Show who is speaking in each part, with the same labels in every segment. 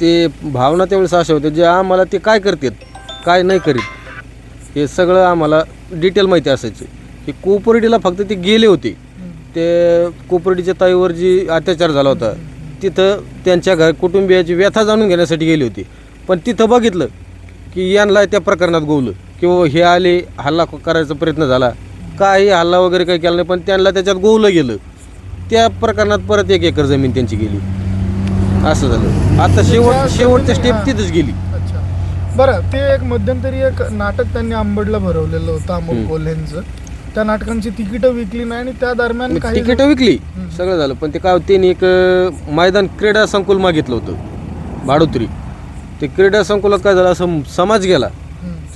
Speaker 1: ते भावना त्यावेळेस अशा होत्या जे आम्हाला ते काय करतात काय नाही करीत हे सगळं आम्हाला डिटेल माहिती असायची. की कोपर्डीला फक्त ते गेले होते. ते कोपर्डीच्या ताईवर जी अत्याचार झाला होता तिथं त्यांच्या घर कुटुंबियाची व्यथा जाणून घेण्यासाठी गेली होती. पण तिथं बघितलं की यांना त्या प्रकरणात गोवलं किंवा हे आले हल्ला करायचा प्रयत्न झाला काही हल्ला वगैरे काही केला नाही पण त्यांना त्याच्यात गोवलं गेलं. त्या प्रकरणात परत एक एकर जमीन त्यांची गेली. असं झालं. आता शेवट शेवटच्या स्टेप तिथंच गेली.
Speaker 2: अच्छा. बरं ते एक मध्यंतरी एक नाटक त्यांनी आंबडला भरवलेलं होतं अमोल कोल्हेंचं. त्या नाटकांची तिकीटं विकली नाही आणि त्या दरम्यान काही
Speaker 1: तिकीटं विकली. सगळं झालं. पण ते काय त्यांनी एक मैदान क्रीडा संकुल मागितलं होतं. भाडोत्री. ते क्रीडा संकुलात काय झालं असं समाज गेला.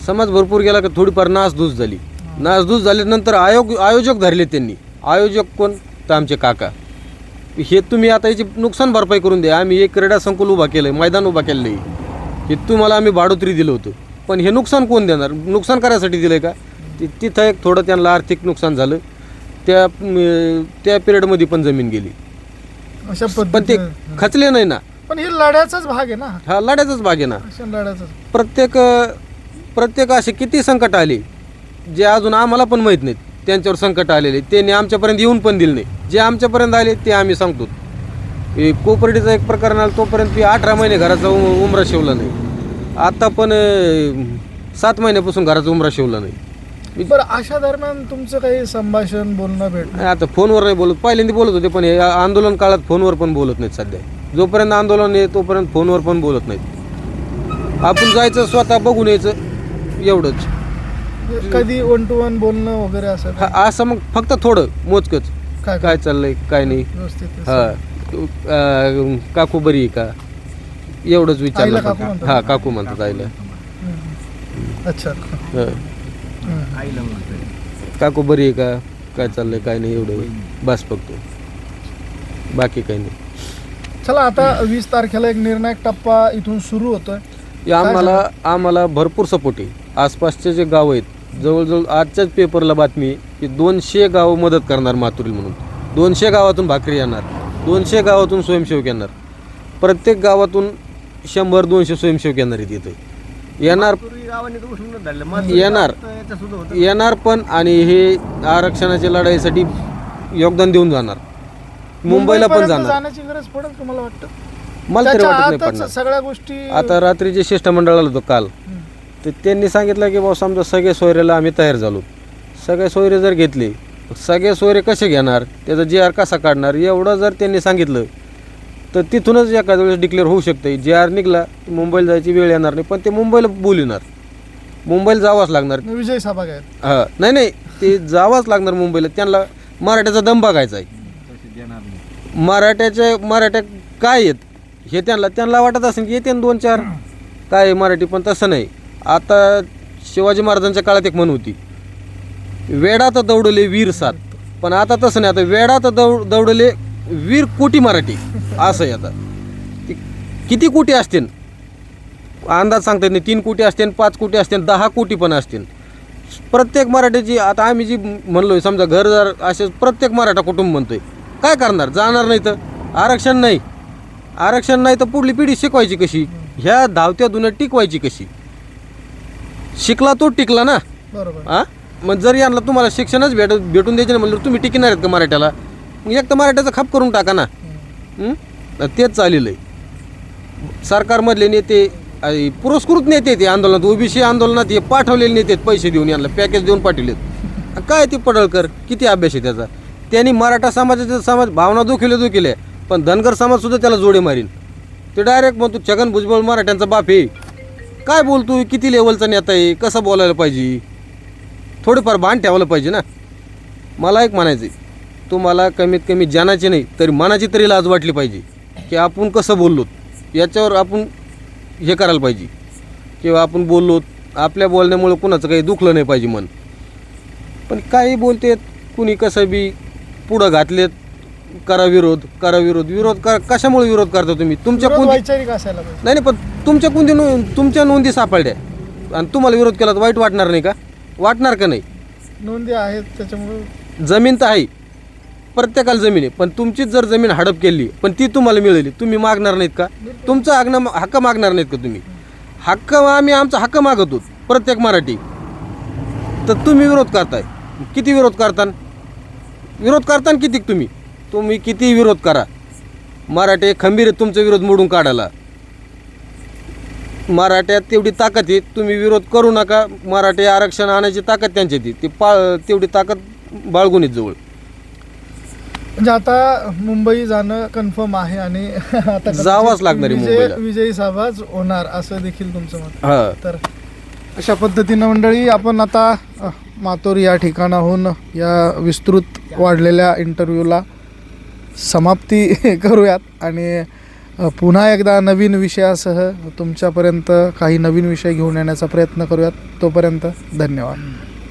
Speaker 1: समाज भरपूर गेला की थोडीफार नासधूस झाली. नासधूस झाल्यानंतर आयोग आयोजक धरले त्यांनी. आयोजक कोण? तर आमचे काका. हे तुम्ही आता याची नुकसान भरपाई करून द्या. आम्ही एक क्रीडा संकुल उभा केलं मैदान उभा केलेलं आहे हे तुम्हाला आम्ही भाडोत्री दिलं होतं. पण हे नुकसान कोण देणार? नुकसान करायसाठी दिलं आहे का तिथं एक थोडं त्यांना आर्थिक नुकसान झालं. त्या त्या पिरियडमध्ये पण जमीन गेली.
Speaker 2: अशा
Speaker 1: पण ते खचले नाही ना.
Speaker 2: पण हे लढ्याचाच भाग आहे ना.
Speaker 1: हा लढ्याचाच भाग आहे ना. प्रत्येक प्रत्येक असे किती संकट आले जे अजून आम्हाला पण माहीत नाहीत. त्यांच्यावर संकट आलेले त्यांनी आमच्यापर्यंत येऊन पण दिले नाही. जे आमच्यापर्यंत आले ते आम्ही सांगतो. कोपर्डीचा एक प्रकरण आला तोपर्यंत मी अठरा महिने घराचा उ- उमरा शिवला नाही. आता पण सात महिन्यापासून घराचा उमरा शिवला नाही.
Speaker 2: बरं अशा दरम्यान तुमचं काही संभाषण बोलणं भेटणं
Speaker 1: नाही, आता फोनवर नाही बोलत. पहिल्यांदा बोलत होते पण हे आंदोलन काळात फोनवर पण बोलत नाहीत सध्या. जोपर्यंत आंदोलन आहे तोपर्यंत फोनवर पण बोलत नाहीत. आपण जायचं स्वतः बघून यायचं एवढंच.
Speaker 2: कधी वन टू वन बोलणं वगैरे असं
Speaker 1: हा, असं मग फक्त थोडं मोजकच.
Speaker 2: काय
Speaker 1: काय? चाललंय काय नाही.
Speaker 2: व्यवस्थित
Speaker 1: हा अं, काकू बरी आहे का? एवढंच
Speaker 2: आईला
Speaker 1: विचारलं
Speaker 2: काकू
Speaker 1: फक्त.
Speaker 2: म्हणतात?
Speaker 1: हा काकू म्हणतात आईला.
Speaker 2: हम्म. अच्छा.
Speaker 1: हा.
Speaker 2: हम्म.
Speaker 1: काकू बरी आहे का? काय चाललंय काय नाही एवढं. बस फक्त. बाकी काही नाही.
Speaker 2: चला आता वीस तारखेला एक निर्णायक टप्पा इथून सुरू होतोय.
Speaker 1: हे आम्हाला आम्हाला भरपूर सपोर्ट आहे. आसपासचे जे गाव आहेत जवळजवळ आजच्याच पेपरला बातमी की दोनशे गाव मदत करणार माथुरी म्हणून. दोनशे गावातून भाकरी येणार दोनशे गावातून स्वयंसेवक येणार. प्रत्येक गावातून शंभर दोनशे स्वयंसेवक येणार आहेत इथं. येणार येणार. येणार पण आणि हे आरक्षणाच्या लढाईसाठी योगदान देऊन जाणार. मुंबईला पण जाणार.
Speaker 2: जाण्याची गरज पडेल तुम्हाला वाटतं?
Speaker 1: मला तरी वाटत नाही
Speaker 2: आतच
Speaker 1: पडणार.
Speaker 2: सगळ्या गोष्टी
Speaker 1: आता रात्री जे शिष्टमंडळ आलं होतं काल. तर त्यांनी सांगितलं की बाबा समजा सगळे सोयऱ्याला आम्ही तयार झालो. सगळे सोयरे जर घेतले सगळे सोयरे कसे घेणार? त्याचा जी आर कसा काढणार? एवढं जर त्यांनी सांगितलं तर तिथूनच एखाद्या वेळेस डिक्लेअर होऊ शकतं जे आर निघला मुंबईला जायची वेळ येणार नाही पण ते मुंबईला बोलणार. मुंबईला जावंच लागणार.
Speaker 2: विजय सभा
Speaker 1: हां नाही नाही ते जावंच लागणार मुंबईला. त्यांना मराठ्याचा दम बघायचा आहे. मराठ्याच्या मराठ्या काय आहेत? हे त्यांना त्यांना वाटत असेल की येते दोन चार. काय मराठी? पण तसं नाही. आता शिवाजी महाराजांच्या काळात एक म्हण होती वेडात दौडले वीर सात. पण आता तसं नाही आता वेडात दौड दौडले वीर कोटी मराठी असं आहे आता. किती कोटी असतील? अंदाज सांगता येत नाही तीन कोटी असतील पाच कोटी असतील दहा कोटी पण असतील. प्रत्येक मराठ्याची आता आम्ही जी म्हणलो समजा घर जर असे प्रत्येक मराठा कुटुंब म्हणतोय काय करणार? जाणार नाही तर? आरक्षण नाही. आरक्षण नाही तर पुढली पिढी शिकवायची कशी? ह्या धावत्या दुन्या टिकवायची कशी? शिकला तो टिकला ना?
Speaker 2: बरोबर.
Speaker 1: आ मग जर यांना तुम्हाला शिक्षणच भेट भेटून द्यायचे नाही म्हणलं तुम्ही टिकणार आहेत का मराठ्याला? मग एक तर मराठ्याचा खाप करून टाका ना. हं? तर तेच चाललेलं आहे. सरकारमधले नेते आई, पुरस्कृत नेते ते आंदोलनात. ओबीसी आंदोलनात हे पाठवलेले नेते आहेत पैसे देऊन यांना पॅकेज देऊन पाठवलेत. काय ते पडळकर? किती अभ्यास आहे त्याचा? त्यांनी मराठा समाजाचे समाज भावना दुखिले दुखिले पण धनगर समाज सुद्धा त्याला जोडे मारीन. ते डायरेक्ट म्हणतो छगन भुजबळ मराठ्यांचा बाप आहे. काय बोलतोय? किती लेवलचा नेता आहे? कसं बोलायला पाहिजे? थोडंफार भान ठेवायला पाहिजे ना. मला एक म्हणायचं आहे तुम्हाला कमीत कमी जानाची नाही तरी मनाची तरी लाज वाटली पाहिजे. की आपण कसं बोललो याच्यावर आपण हे करायला पाहिजे. किंवा आपण बोललो आपल्या बोलण्यामुळे कुणाचं काही दुखलं नाही पाहिजे मन. पण काही बोलतेत कुणी कसं बी पुढं घातलेत करा विरोध करा विरोध. विरोध कर कशामुळे विरोध करता तुम्ही? तुमच्या
Speaker 2: विरोध
Speaker 1: कोणती
Speaker 2: वैचारिक असायला पाहिजे.
Speaker 1: नाही नाही पण तुमच्या कोणती नो तुमच्या नोंदी सापडल्या. आणि तुम्हाला विरोध केला तर वाईट वाटणार नाही का? वाटणार का नाही?
Speaker 2: नोंदी आहेत त्याच्यामुळे
Speaker 1: जमीन तर आहे. प्रत्येकाला जमीन आहे. पण तुमचीच जर जमीन हडप केली पण ती तुम्हाला मिळाली तुम्ही मागणार नाहीत का? तुमचा हक्क हक्क मागणार नाहीत का तुम्ही? हक्क आम्ही आमचा हक्क मागतो प्रत्येक मराठी. तर तुम्ही विरोध करताय. किती विरोध करता विरोध करता किती तुम्ही? तुम्ही किती विरोध करा? मराठे खंबीर तुमचा विरोध मोडून काढायला. मराठ्यात तेवढी ताकद आहे तुम्ही विरोध करू नका. मराठे आरक्षण आणायची ताकद त्यांच्यात आहे. ती पा तेवढी ताकद बाळगून आहेत जवळ.
Speaker 2: म्हणजे आता मुंबई जाणं कन्फर्म आहे आणि आता
Speaker 1: जावंच लागणार आहे
Speaker 2: विजय
Speaker 1: मुंबईला.
Speaker 2: विजयी सभाच होणार असं देखील तुमचं मत
Speaker 1: हां.
Speaker 2: तर अशा पद्धतीनं मंडळी आपण आता अ, मातोर या ठिकाणाहून या विस्तृत वाढलेल्या इंटरव्ह्यूला समाप्ती करूयात आणि पुन्हा एकदा नवीन विषयासह तुमच्यापर्यंत काही नवीन विषय घेऊन येण्याचा प्रयत्न करूयात. तोपर्यंत धन्यवाद.